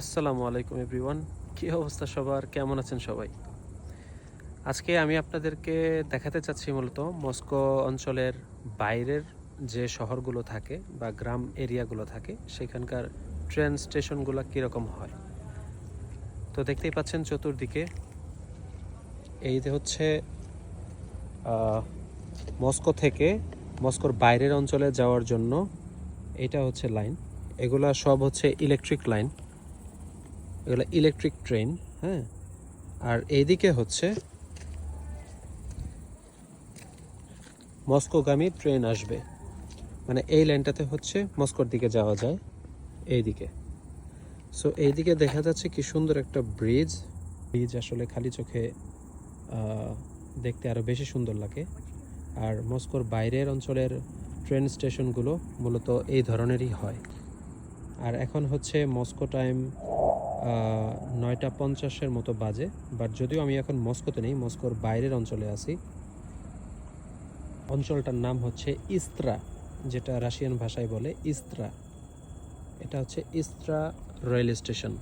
আসসালামু আলাইকুম এভরিওয়ান কী অবস্থা সবার? কেমন আছেন সবাই? আজকে আমি আপনাদেরকে দেখাতে চাচ্ছি মূলত মস্কো অঞ্চলের বাইরের যে শহরগুলো থাকে বা গ্রাম এরিয়াগুলো থাকে, সেখানকার ট্রেন স্টেশনগুলো কীরকম হয়। তো দেখতেই পাচ্ছেন চতুর্দিকে এই যে হচ্ছে মস্কো থেকে মস্কোর বাইরের অঞ্চলে যাওয়ার জন্য এটা হচ্ছে লাইন। এগুলা সব হচ্ছে ইলেকট্রিক লাইন এগুলো ইলেকট্রিক ট্রেন হ্যাঁ? আর এইদিকে হচ্ছে মস্কোগামী ট্রেন আসবে। মানে এই লাইনটাতে হচ্ছে মস্কোর দিকে যাওয়া যায়, এইদিকে। সো এইদিকে দেখা যাচ্ছে কি সুন্দর একটা ব্রিজ ব্রিজ আসলে খালি চোখে দেখতে আরও বেশি সুন্দর লাগে। আর মস্কোর বাইরের অঞ্চলের ট্রেন স্টেশনগুলো মূলত এই ধরনেরই হয়। আর এখন হচ্ছে মস্কো টাইম নয়টা পঞ্চাশের মতো বাজে বাট যদিও আমি এখন মস্কোতে নেই, মস্কোর বাইরের অঞ্চলে আছি। অঞ্চলটার নাম হচ্ছে ইস্ত্রা, যেটা রাশিয়ান ভাষায় বলে ইস্ত্রা। এটা হচ্ছে ইস্ত্রা রেল স্টেশন।